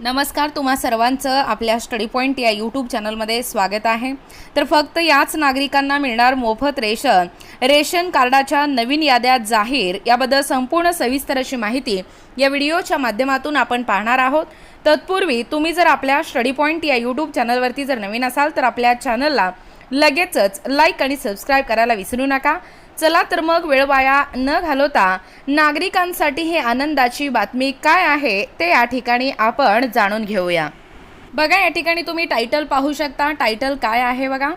नमस्कार तुम्हा सर्वांचं आपल्या स्टडी पॉईंट या यूट्यूब चॅनलमध्ये स्वागत आहे. तर फक्त याच नागरिकांना मिळणार मोफत रेशन. रेशन कार्डाच्या नवीन याद्या जाहीर याबद्दल संपूर्ण सविस्तर अशी माहिती या व्हिडिओच्या माध्यमातून आपण पाहणार आहोत. तत्पूर्वी तुम्ही जर आपल्या स्टडी पॉईंट या यूट्यूब चॅनलवरती जर नवीन असाल तर आपल्या चॅनलला लगेचच लाईक आणि सबस्क्राईब करायला विसरू नका. चला तर मग वेळ वाया न घालवता नागरिकांसाठी हे आनंदाची बातमी काय आहे ते या ठिकाणी आपण जाणून घेऊया. बघा या ठिकाणी तुम्ही टायटल पाहू शकता. टायटल काय आहे बघा?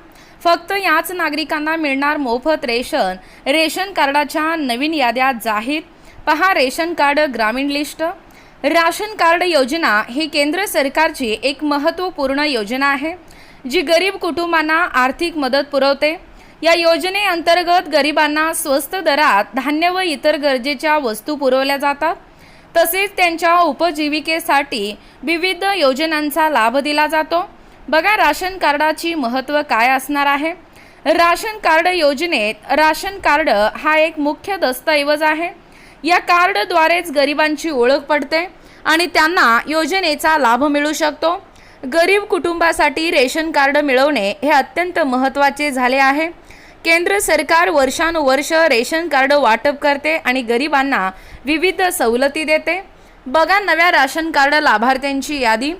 फक्त याच नागरिकांना मिळणार मोफत रेशन. रेशन कार्डाच्या नवीन याद्या जाहीर. पहा रेशन कार्ड ग्रामीण लिस्ट. राशन कार्ड योजना ही केंद्र सरकारची एक महत्त्वपूर्ण योजना आहे जी गरीब कुटुंबांना आर्थिक मदत पुरवते. या योजनेअंतर्गत गरिबांना स्वस्त दरात धान्य व इतर गरजेच्या वस्तू पुरवल्या जातात. तसेच त्यांच्या उपजीविकेसाठी विविध योजनांचा लाभ दिला जातो. बघा राशन कार्डाची महत्त्व काय असणार आहे? राशन कार्ड योजनेत राशन कार्ड हा एक मुख्य दस्तऐवज आहे. या कार्डद्वारेच गरिबांची ओळख पडते आणि त्यांना योजनेचा लाभ मिळू शकतो. गरीब कुटुंबासाठी रेशन कार्ड मिळवणे हे अत्यंत महत्त्वाचे झाले आहे. केंद्र सरकार वर्षानुवर्ष रेशन कार्ड वाटप करते आणि गरिबांना विविध सवलती देते. बघा नव्या राशन कार्ड लाभार्थ्यांची यादी.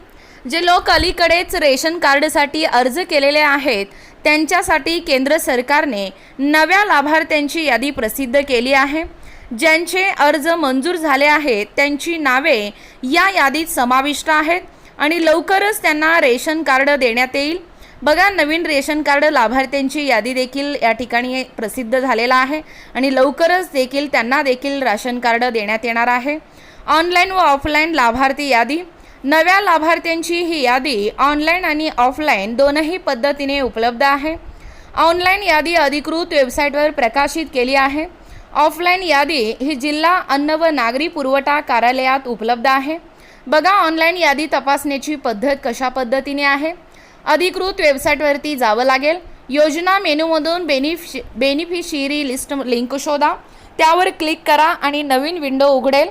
जे लोक अलीकडेच रेशन कार्डसाठी अर्ज केलेले आहेत त्यांच्यासाठी केंद्र सरकारने नव्या लाभार्थ्यांची यादी प्रसिद्ध केली आहे. ज्यांचे अर्ज मंजूर झाले आहेत त्यांची नावे या यादीत समाविष्ट आहेत. आणि लवकरच त्यांना रेशन कार्ड देण्यात येईल. बघा नवीन रेशन कार्ड लाभार्थ्यांची यादी देखील या ठिकाणी प्रसिद्ध झालेला आहे आणि लवकरच देखील त्यांना देखील राशन कार्ड देण्यात येणार आहे. ऑनलाईन व ऑफलाईन लाभार्थी यादी. नव्या लाभार्थ्यांची ही यादी ऑनलाईन आणि ऑफलाईन दोनही पद्धतीने उपलब्ध आहे. ऑनलाईन यादी अधिकृत वेबसाईटवर प्रकाशित केली आहे. ऑफलाईन यादी ही जिल्हा अन्न व नागरी पुरवठा कार्यालयात उपलब्ध आहे. बघा ऑनलाईन यादी तपासण्याची पद्धत कशा पद्धतीने आहे? अधिकृत वेबसाईटवरती जावं लागेल. योजना मेनूमधून बेनिफि बेनिफिशियरी लिस्ट लिंक शोधा. त्यावर क्लिक करा आणि नवीन विंडो उघडेल.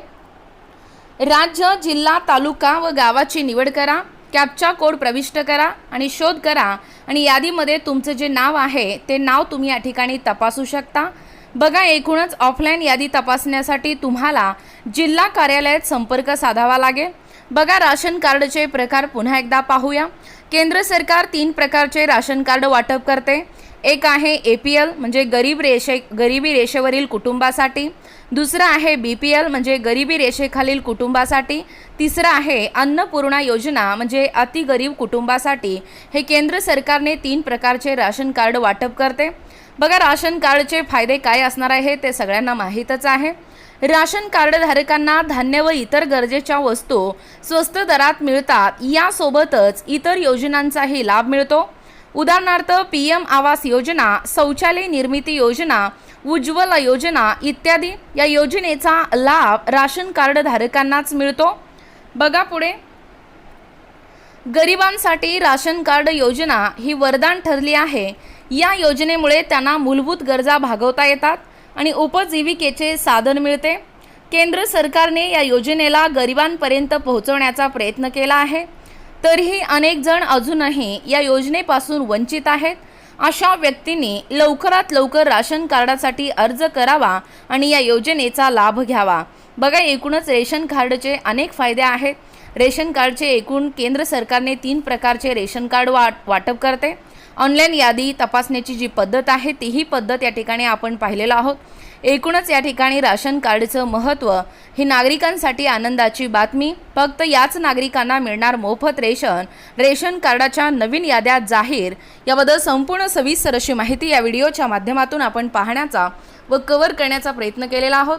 राज्य जिल्हा तालुका व गावाची निवड करा. कॅपचा कोड प्रविष्ट करा आणि शोध करा. आणि यादीमध्ये तुमचं जे नाव आहे ते नाव तुम्ही या ठिकाणी तपासू शकता. बघा एकूणच ऑफलाईन यादी तपासण्यासाठी तुम्हाला जिल्हा कार्यालयात संपर्क साधावा लागेल. बघा राशन कार्डचे प्रकार पुन्हा एकदा पाहूया. केंद्र सरकार तीन प्रकारचे राशन कार्ड वाटप करते. एक आहे ए पी एल म्हणजे गरीब रेषे गरिबी रेषेवरील कुटुंबासाठी. दुसरं आहे बी पी एल म्हणजे गरिबी रेषेखालील कुटुंबासाठी. तिसरं आहे अन्नपूर्णा योजना म्हणजे अतिगरीब कुटुंबासाठी. हे केंद्र सरकारने तीन प्रकारचे राशन कार्ड वाटप करते. बघा राशन कार्डचे फायदे काय असणार आहे ते सगळ्यांना माहीतच आहे. राशन कार्डधारकांना धान्य व इतर गरजेच्या वस्तू स्वस्त दरात मिळतात यासोबतच इतर योजनांचाही लाभ मिळतो. उदाहरणार्थ पी एम आवास योजना शौचालय निर्मिती योजना उज्ज्वला योजना इत्यादी. या योजनेचा लाभ राशन कार्डधारकांनाच मिळतो. बघा पुढे. गरिबांसाठी राशन कार्ड योजना ही वरदान ठरली आहे. या योजनेमुळे त्यांना मूलभूत गरजा भागवता येतात. आणि उपजीविकेचे साधन मिळते. केंद्र सरकारने या योजनेला गरिबांपर्यंत पोहोचवण्याचा प्रयत्न केला आहे. तरीही अनेक जण अजूनही या योजनेपासून वंचित आहेत. अशा व्यक्तींनी लवकरात लवकर राशन कार्डासाठी अर्ज करावा आणि या योजनेचा लाभ घ्यावा. बघा एकूणच रेशन कार्डचे अनेक फायदे आहेत. रेशन कार्डचे एकूण केंद्र सरकारने तीन प्रकारचे रेशन कार्ड वाट वाटप करते. ऑनलाईन यादी तपासण्याची जी पद्धत आहे तीही पद्धत या ठिकाणी आपण पाहिलेलं आहोत. एकूणच या ठिकाणी राशन कार्डचं महत्त्व ही नागरिकांसाठी आनंदाची बातमी. फक्त याच नागरिकांना मिळणार मोफत रेशन रेशन कार्डाच्या नवीन याद्या जाहीर. याबद्दल संपूर्ण सविस्तर अशी माहिती या व्हिडिओच्या माध्यमातून आपण पाहण्याचा व कव्हर करण्याचा प्रयत्न केलेला आहोत.